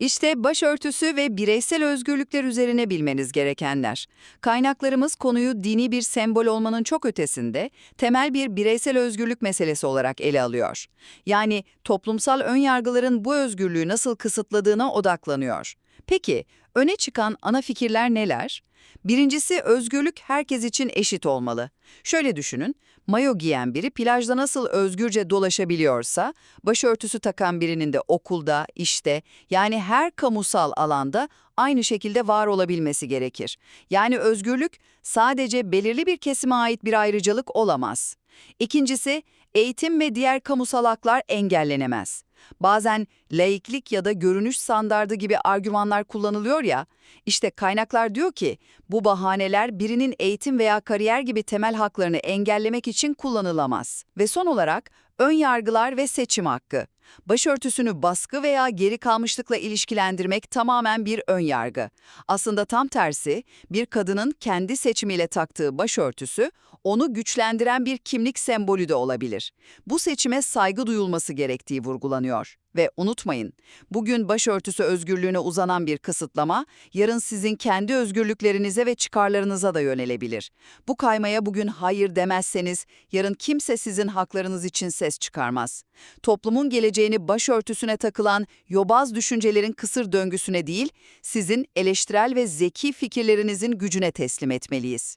İşte başörtüsü ve bireysel özgürlükler üzerine bilmeniz gerekenler. Kaynaklarımız konuyu dini bir sembol olmanın çok ötesinde, temel bir bireysel özgürlük meselesi olarak ele alıyor. Yani toplumsal önyargıların bu özgürlüğü nasıl kısıtladığına odaklanıyor. Peki, öne çıkan ana fikirler neler? Birincisi özgürlük herkes için eşit olmalı. Şöyle düşünün, mayo giyen biri plajda nasıl özgürce dolaşabiliyorsa, başörtüsü takan birinin de okulda, işte, yani her kamusal alanda aynı şekilde var olabilmesi gerekir. Yani özgürlük sadece belirli bir kesime ait bir ayrıcalık olamaz. İkincisi, eğitim ve diğer kamusal haklar engellenemez. Bazen laiklik ya da görünüş standardı gibi argümanlar kullanılıyor ya, işte kaynaklar diyor ki bu bahaneler birinin eğitim veya kariyer gibi temel haklarını engellemek için kullanılamaz. Ve son olarak ön yargılar ve seçim hakkı. Başörtüsünü baskı veya geri kalmışlıkla ilişkilendirmek tamamen bir ön yargı. Aslında tam tersi, bir kadının kendi seçimiyle taktığı başörtüsü, onu güçlendiren bir kimlik sembolü de olabilir. Bu seçime saygı duyulması gerektiği vurgulanıyor. Ve unutmayın, bugün başörtüsü özgürlüğüne uzanan bir kısıtlama, yarın sizin kendi özgürlüklerinize ve çıkarlarınıza da yönelebilir. Bu kaymaya bugün hayır demezseniz, yarın kimse sizin haklarınız için ses çıkarmaz. Toplumun geleceğini başörtüsüne takılan yobaz düşüncelerin kısır döngüsüne değil, sizin eleştirel ve zeki fikirlerinizin gücüne teslim etmeliyiz.